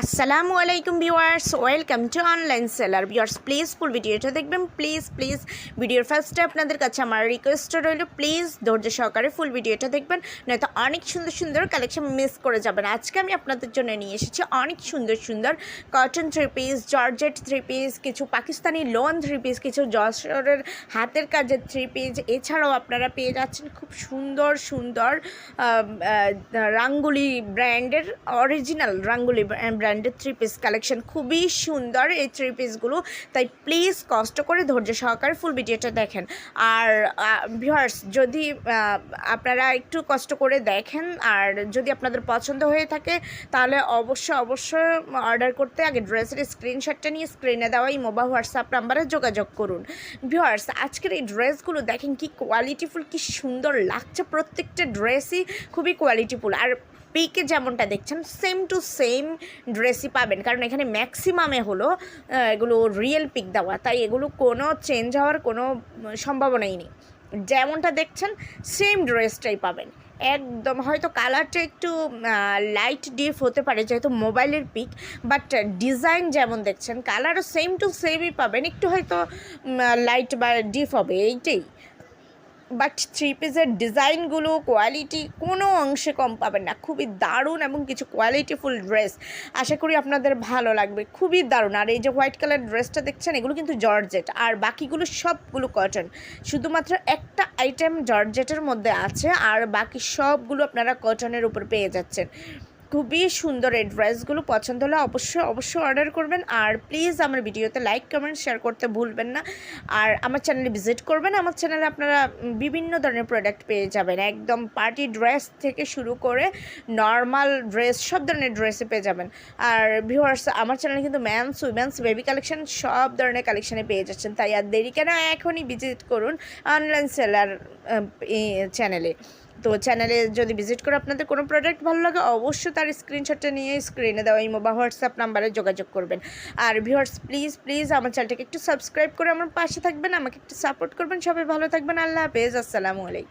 আসসালামু আলাইকুম viewers, welcome to online seller. Viewers please full ভিডিওটা দেখবেন। প্লিজ প্লিজ ভিডিওর ফার্স্টে আপনাদের কাছে আমার রিকোয়েস্ট রইল। প্লিজ ধৈর্য সহকারে ফুল ভিডিওটা দেখবেন। নয়তো অনেক সুন্দর সুন্দর কালেকশন মিস করে যাবেন। আজকে আমি আপনাদের জন্য নিয়ে এসেছি অনেক সুন্দর সুন্দর cotton three piece georgette three piece কিছু পাকিস্তানি লোন থ্রি পিস কিছু যশোরের হাতের কাজের থ্রি পিস এছাড়াও আপনারা পেয়ে যাচ্ছেন খুব সুন্দর সুন্দর রাঙ্গুলি ব্র্যান্ডের অরিজিনাল রাঙ্গুলি ব্র্যান্ডের থ্রি পিস কালেকশন খুবই সুন্দর এই থ্রি পিসগুলো তাই প্লিজ কষ্ট করে ধৈর্য সহকারে ফুল ভিডিওটা দেখেন। আর ভিউয়ার্স যদি আপনারা একটু কষ্ট করে দেখেন, আর যদি আপনাদের পছন্দ হয়ে থাকে, তাহলে অবশ্যই অবশ্যই অর্ডার করতে আগে ড্রেসের স্ক্রিনশটটা নিয়ে স্ক্রিনে দেওয়া এই মোবাইল হোয়াটসঅ্যাপ নাম্বারে যোগাযোগ করুন। ভিউয়ার্স আজকের এই ড্রেসগুলো দেখেন কি কোয়ালিটিফুল কি সুন্দর লাগছে। প্রত্যেকটা ড্রেসই খুবই কোয়ালিটিফুল আর পিকে যেমনটা দেখছেন সেম টু সেম ড্রেসই পাবেন। কারণ এখানে ম্যাক্সিমামে হলো এগুলো রিয়েল পিক দেওয়া। তাই এগুলো কোনো চেঞ্জ হওয়ার কোনো সম্ভাবনাই নেই। যেমনটা দেখছেন সেম ড্রেসটাই পাবেন। একদম, হয়তো কালারটা একটু লাইট ডিপ হতে পারে যেহেতু মোবাইলের পিক বাট ডিজাইন যেমন দেখছেন কালারও সেম টু সেমই পাবেন। একটু হয়তো লাইট বা ডিপ হবে, এইটাই। বাট থ্রি পিসের ডিজাইনগুলো, কোয়ালিটি কোনো অংশে কম পাবেন না। খুবই দারুণ এবং কিছু কোয়ালিটিফুল ড্রেস। আশা করি আপনাদের ভালো লাগবে। খুবই দারুণ। আর এই যে হোয়াইট কালার ড্রেসটা দেখছেন, এগুলো কিন্তু জর্জেট। আর বাকিগুলো সবগুলো কটন। শুধুমাত্র একটা আইটেম জর্জেটের মধ্যে আছে, আর বাকি সবগুলো আপনারা কটনের উপর পেয়ে যাচ্ছেন। খুবই সুন্দর এই ড্রেসগুলো পছন্দ হলে অবশ্যই অবশ্যই অর্ডার করবেন। আর প্লিজ আমার ভিডিওতে লাইক কমেন্ট শেয়ার করতে ভুলবেন না। আর আমার চ্যানেলে ভিজিট করবেন, আমার চ্যানেলে আপনারা বিভিন্ন ধরনের প্রোডাক্ট পেয়ে যাবেন। একদম পার্টি ড্রেস থেকে শুরু করে নর্মাল ড্রেস সব ধরনের ড্রেসে পেয়ে যাবেন। আর ভিউয়ার্স আমার চ্যানেলে কিন্তু ম্যানস উইমেন্স বেবি কালেকশন সব ধরনের কালেকশানে পেয়ে যাচ্ছেন। তাই আর দেরি কেন, এখনই ভিজিট করুন অনলাইন সেলার চ্যানেলে তো চ্যানেলে যদি ভিজিট করে আপনাদের কোনো প্রোডাক্ট ভালো লাগে, অবশ্যই তার স্ক্রিনশটটা নিয়ে স্ক্রিনে দেওয়া ইমো বা হোয়াটসঅ্যাপ নাম্বারে যোগাযোগ করবেন। আর ভিউয়ার্স প্লিজ প্লিজ আমার চ্যানেলটাকে একটু সাবস্ক্রাইব করে আমার পাশে থাকবেন, আমাকে একটু সাপোর্ট করবেন। সবাই ভালো থাকবেন। আল্লাহ হাফেজ। আসসালামু আলাইকুম।